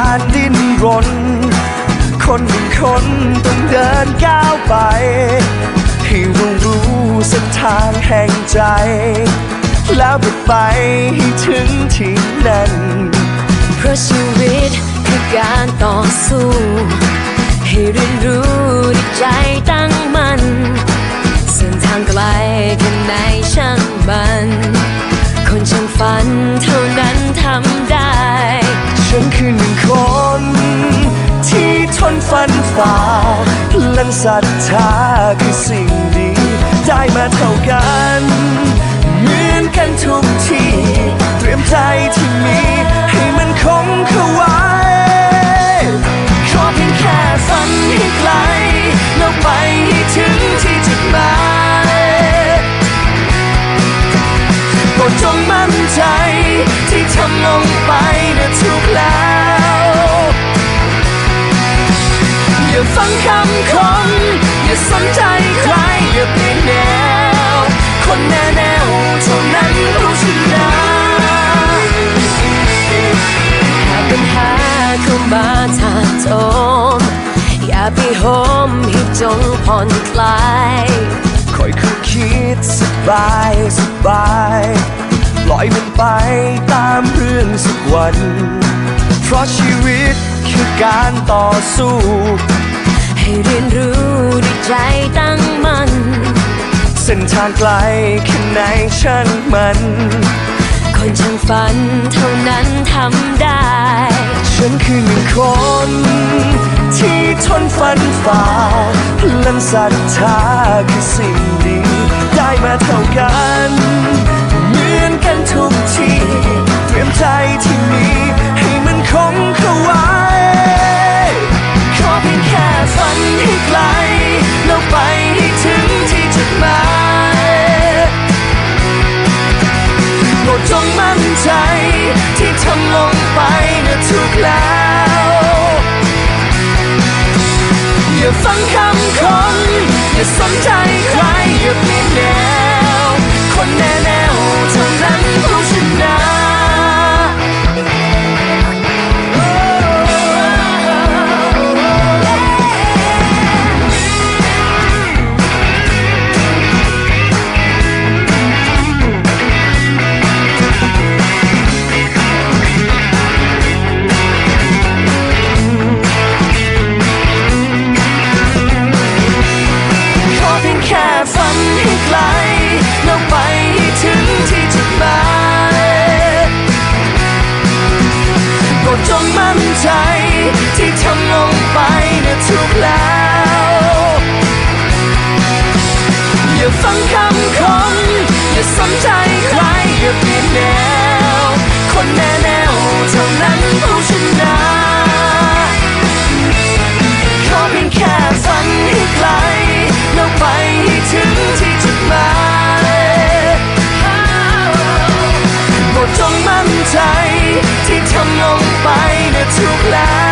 าดิ้นรน คนหนึ่งคนต้องเดินก้าวไป ให้เรารู้เส้นทางแห่งใจ แล้วไปไปให้ถึงที่นั้น เพราะชีวิตคือการต่อสู้ ให้เรียนรู้ด้วยใจตั้งมัน่นเส้นทางไกลแค่ไหนช่างมัน คนช่างฝันเท่านั้น ฟันฝ่าลังศรัทธาคือสิ่งดี ได้มาเท่ากัน เหมือนกันทุกที ไปโหมให้จงผ่อนคลายค่อยคือคิดสบายสบายปล่อยมันไปตามเรื่องสักวัน เพราะชีวิตคือการต่อสู้ ให้เรียนรู้ด้วยใจตั้งมัน่นเส้นทางไกลแค่ไหนช่างมัน คนช่างฝันเท่านั้นทำได้ ฉันคือหนึ่งคน ที่ทนฟันฝ่าพลังศรัทธาคือสิ่งดี ได้มาเท่ากัน เหมือนกันทุกทีเตรียมใจที่มีให้มันคงเข้าไว้ขอเพียงแค่ฝันให้ไกลแล้วไปให้ถึงที่จุดหมายโปรดจงมั่นใจ อ ไปนะถูกแล้ว อย่าฟังคำคน อย่าสนใจใคร อย่าเปลี่ยนแนว คนแน่แนวเท่านั้นผู้ชนะขอเพียงแค่ฝันให้ไกลแล้วไปให้ถึงที่จุดหมายโปรดจงมั่นใจที่ทำลงไปนะถูกแล้ว